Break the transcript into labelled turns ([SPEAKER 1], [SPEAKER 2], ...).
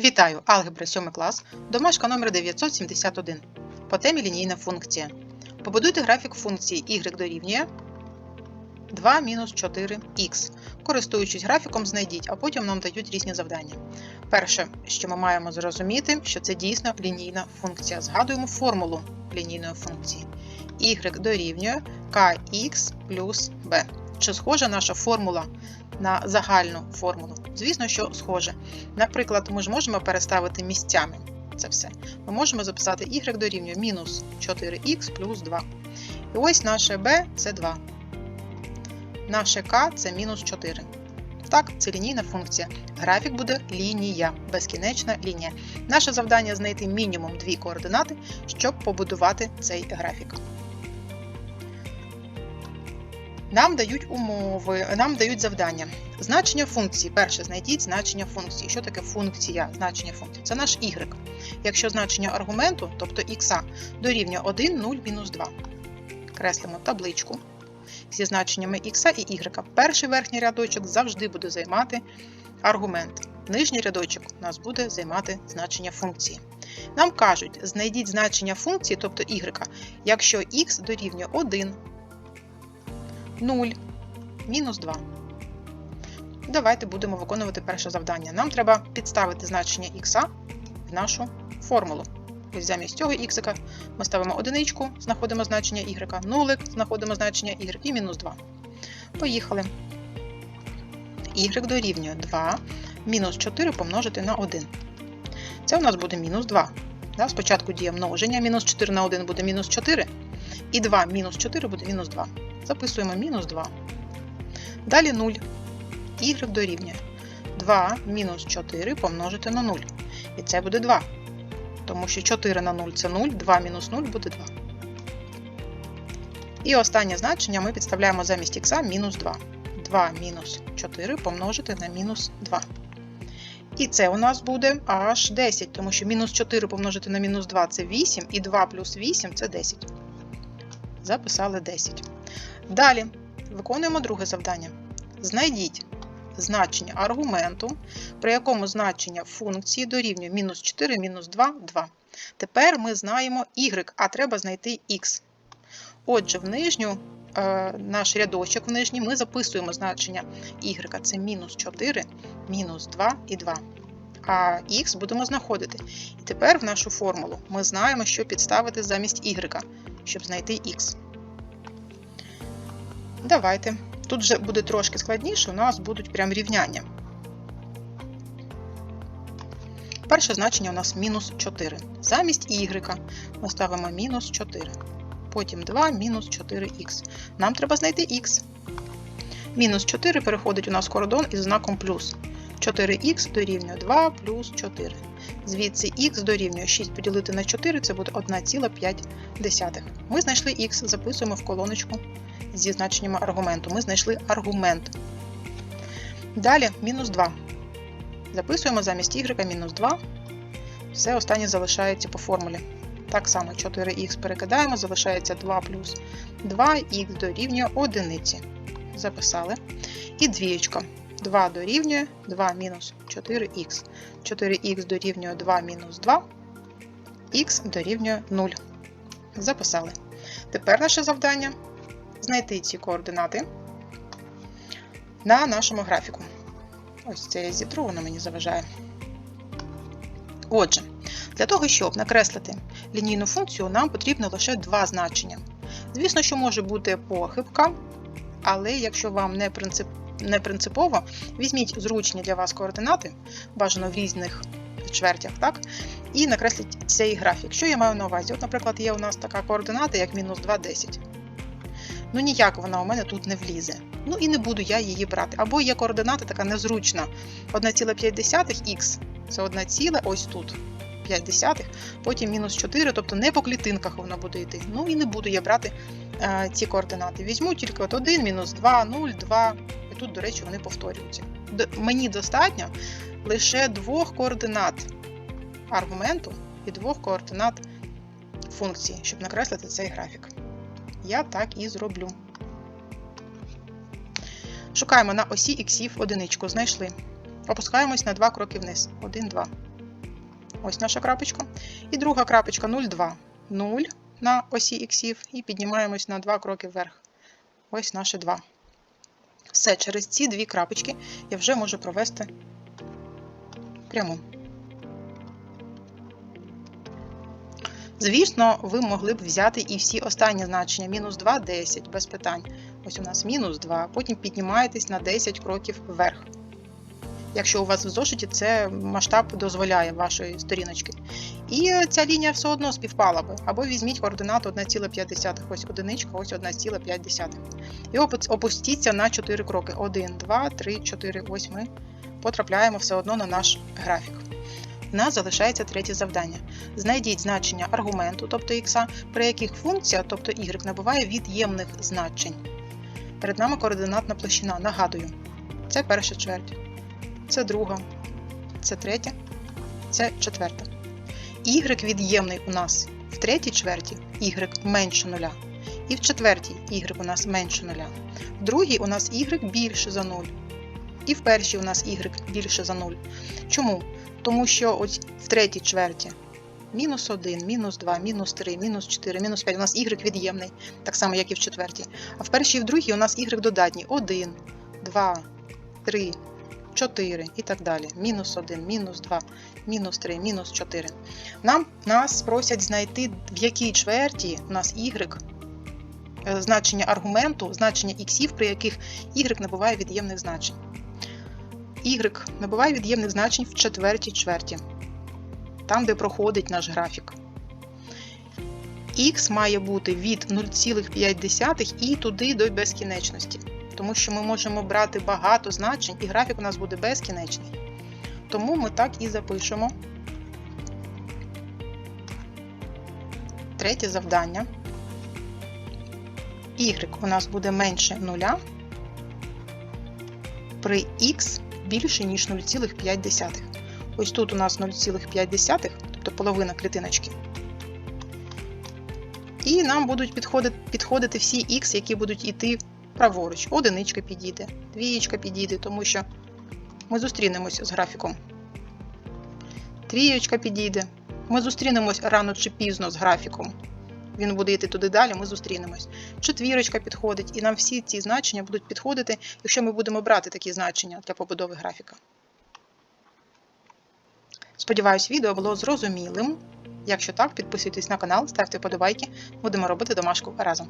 [SPEAKER 1] Вітаю! Алгебра 7 клас, домашка номер 971. По темі лінійна функція. Побудуйте графік функції y дорівнює 2 мінус 4х. Користуючись графіком, знайдіть, а потім нам дають різні завдання. Перше, що ми маємо зрозуміти, що це дійсно лінійна функція. Згадуємо формулу лінійної функції. y дорівнює kx плюс b. Чи схожа наша формула на загальну формулу? Звісно, що схоже. Наприклад, ми ж можемо переставити місцями це все. Ми можемо записати y дорівнює мінус 4х плюс 2. І ось наше b це 2. Наше k це мінус 4. Так, це лінійна функція. Графік буде лінія, безкінечна лінія. Наше завдання знайти мінімум дві координати, щоб побудувати цей графік. Нам дають умови, нам дають завдання. Значення функції. Перше, знайдіть значення функції. Що таке функція? Значення функції? Це наш y. Якщо значення аргументу, тобто х, дорівнює 1, 0, мінус 2. Креслимо табличку зі значеннями х і y. Перший верхній рядочок завжди буде займати аргумент. Нижній рядочок у нас буде займати значення функції. Нам кажуть, знайдіть значення функції, тобто y, якщо х дорівнює 1, 0, мінус 2. Давайте будемо виконувати перше завдання. Нам треба підставити значення х в нашу формулу. Ось замість цього х ми ставимо одиничку, знаходимо значення y, нулик, знаходимо значення y і мінус 2. Поїхали. y дорівнює 2, мінус 4 помножити на 1. Це у нас буде мінус 2. Спочатку діє множення, мінус 4 на 1 буде мінус 4, і 2 мінус 4 буде мінус 2. Записуємо мінус 2. Далі 0. y дорівнює 2 мінус 4 помножити на 0. І це буде 2. Тому що 4 на 0 це 0, 2 мінус 0 буде 2. І останнє значення ми підставляємо замість х мінус 2. 2 мінус 4 помножити на мінус 2. І це у нас буде аж 10, тому що мінус 4 помножити на мінус 2 це 8, і 2 плюс 8 це 10. Записали 10. Далі виконуємо друге завдання. Знайдіть значення аргументу, при якому значення функції дорівнює мінус 4, мінус 2, 2. Тепер ми знаємо y, а треба знайти x. Отже, в нижню, е, наш рядочок в нижній ми записуємо значення y, це мінус 4, мінус 2 і 2. А х будемо знаходити. І тепер в нашу формулу ми знаємо, що підставити замість y, щоб знайти x. Давайте. Тут вже буде трошки складніше, у нас будуть прям рівняння. Перше значення у нас мінус 4. Замість y ми ставимо мінус 4. Потім 2 мінус 4х. Нам треба знайти х. Мінус 4 переходить у нас кордон із знаком плюс. 4х дорівнює 2 плюс 4. Звідси х дорівнює 6 поділити на 4, це буде 1,5. Ми знайшли х, записуємо в колоночку зі значеннями аргументу. Ми знайшли аргумент. Далі мінус 2. Записуємо замість y мінус 2. Все останнє залишається по формулі. Так само 4х перекидаємо, залишається 2 плюс 2х дорівнює 1. Записали. І двієчка. 2 дорівнює 2 мінус 4х. 4х дорівнює 2 мінус 2, х дорівнює 0. Записали. Тепер наше завдання знайти ці координати на нашому графіку. Ось це я зітру, воно мені заважає. Отже, для того, щоб накреслити лінійну функцію, нам потрібно лише два значення. Звісно, що може бути похибка, але якщо вам не, принцип... не принципово, візьміть зручні для вас координати, бажано в різних чвертях, так? І накресліть цей графік. Що я маю на увазі? От, наприклад, є у нас така координата, як мінус 2, 10. Ну, ніяк вона у мене тут не влізе. Ну і не буду я її брати. Або є координата така незручна. 1,5х це 1, ціла, ось тут 5, потім мінус 4, тобто не по клітинках воно буде йти. Ну і не буду я брати е, ці координати. Візьму тільки от 1, мінус 2, 0, 2. Тут, до речі, вони повторюються. Мені достатньо лише двох координат аргументу і двох координат функції, щоб накреслити цей графік. Я так і зроблю. Шукаємо на осі іксів одиничку. Знайшли. Опускаємось на два кроки вниз. 1, 2. Ось наша крапочка. І друга крапочка 0,2. 0 на осі іксів і піднімаємось на 2 кроки вверх. Ось наше 2. Все, через ці дві крапочки я вже можу провести пряму. Звісно, ви могли б взяти і всі останні значення. Мінус 2, 10, без питань. Ось у нас мінус 2, потім піднімаєтесь на 10 кроків вверх. Якщо у вас в зошиті це масштаб дозволяє вашої сторіночки. І ця лінія все одно співпала би. Або візьміть координату 1,5. Ось одиничка, ось 1,5. І опустіться на 4 кроки. 1, 2, 3, 4, ось ми потрапляємо все одно на наш графік. У нас залишається третє завдання. Знайдіть значення аргументу, тобто х, при яких функція, тобто y, набуває від'ємних значень. Перед нами координатна площина. Нагадую, це перша чверть, це друга, це третя, це четверта. Y від'ємний у нас в третій чверті y менше нуля. І в четвертій y у нас менше нуля. В другій у нас y більше за 0. І в першій у нас y більше за 0. Чому? Тому що ось в третій чверті мінус 1, мінус 2, мінус 3, мінус 4, мінус 5 у нас y від'ємний, так само, як і в четвертій. А в першій і в другій у нас y додатній 1, 2, 3, 4 і так далі. Мінус 1, мінус 2, мінус 3, мінус 4. Нам нас просять знайти, в якій чверті у нас y, е, значення аргументу, значення іксів, при яких y набуває від'ємних значень. Y набуває від'ємних значень в четвертій чверті, там, де проходить наш графік. Х має бути від 0,5 і туди до безкінечності. Тому що ми можемо брати багато значень, і графік у нас буде безкінечний. Тому ми так і запишемо. Третє завдання. Y у нас буде менше 0 при х більше, ніж 0,5. Ось тут у нас 0,5, тобто половина клітиночки. І нам будуть підходити, підходити всі х, які будуть йти праворуч. Одиничка підійде, двієчка підійде, тому що ми зустрінемось з графіком. Трієчка підійде. Ми зустрінемось рано чи пізно з графіком. Він буде йти туди далі, ми зустрінемось. Четвірочка підходить, і нам всі ці значення будуть підходити, якщо ми будемо брати такі значення для побудови графіка. Сподіваюсь, відео було зрозумілим. Якщо так, підписуйтесь на канал, ставте вподобайки. Будемо робити домашку разом.